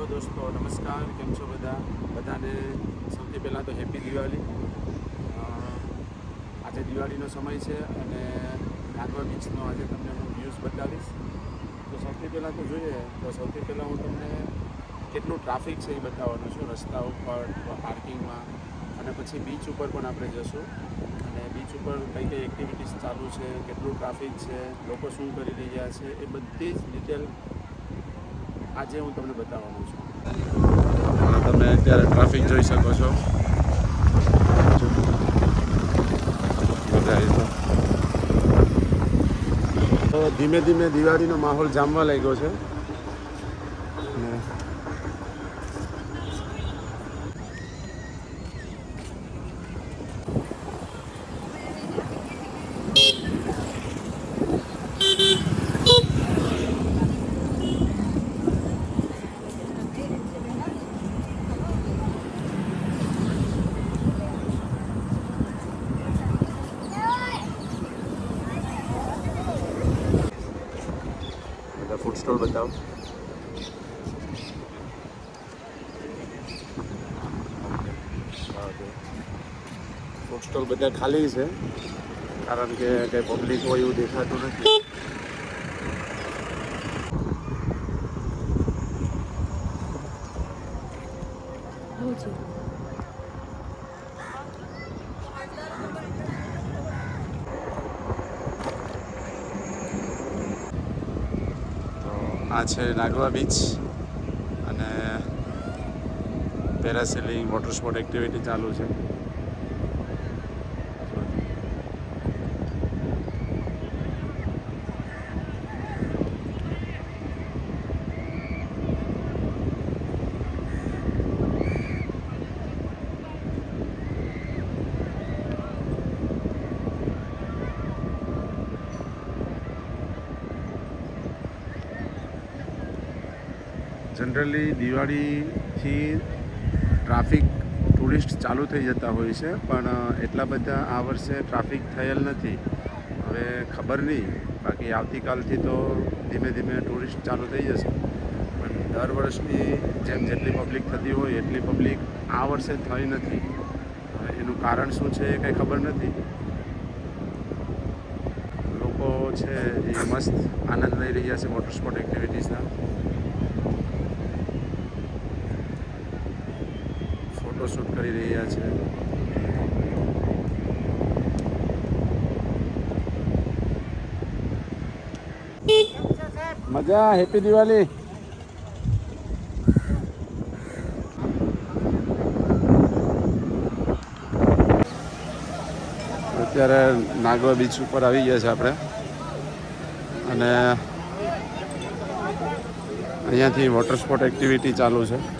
Hello દોસ્તો, નમસ્કાર. કેમ છો બધા? બધાને સૌથી પહેલાં તો હેપી દિવાળી. આજે દિવાળીનો સમય છે અને નાગવા બીચનો આજે તમને હું વ્યૂઝ બતાવીશ. તો સૌથી પહેલાં તો જોઈએ, તો સૌથી પહેલાં હું તમને કેટલું ટ્રાફિક છે એ બતાવવાનો છું. રસ્તા ઉપર પાર્કિંગમાં અને પછી બીચ ઉપર પણ આપણે જશું. અને બીચ ઉપર કઈ કઈ એક્ટિવિટીઝ ચાલુ છે, કેટલું ટ્રાફિક છે, લોકો શું કરી રહ્યા છે, એ બધી જ ડિટેલ આજે હું તમને બતાવવાનું છું. તમે અત્યારે ટ્રાફિક જોઈ શકો છો. તો ધીમે ધીમે દિવાળીનો માહોલ જામવા લાગ્યો છે. ફૂડ સ્ટોલ બતાવો. ફૂડ સ્ટોલ બધા ખાલી છે, કારણ કે કંઈ પબ્લિક હોય એવું દેખાતું નથી. આ છે નાગવા બીચ અને પેરાસેલિંગ વોટર સ્પોર્ટ એક્ટિવિટી ચાલુ છે. જનરલી દિવાળીથી ટ્રાફિક ટુરિસ્ટ ચાલુ થઈ જતા હોય છે, પણ એટલા બધા આ વર્ષે ટ્રાફિક થયેલ નથી. હવે ખબર નહીં, બાકી આવતીકાલથી તો ધીમે ધીમે ટુરિસ્ટ ચાલુ થઈ જશે. પણ દર વર્ષની જેમ જેટલી પબ્લિક થતી હોય, એટલી પબ્લિક આ વર્ષે થઈ નથી. હવે એનું કારણ શું છે એ કંઈ ખબર નથી. લોકો છે એ મસ્ત આનંદ લઈ રહ્યા છે વોટર સ્પોર્ટ એક્ટિવિટીઝના. ફોટોશૂટ કરી રહ્યા છે. મજા, હેપી દિવાળી. અત્યારે નાગવા બીચ ઉપર આવી ગયા છે આપણે. અને અહીંયાથી વોટર સ્પોર્ટ એક્ટિવિટી ચાલુ છે.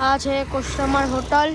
આ છે કસ્ટમર હોટલ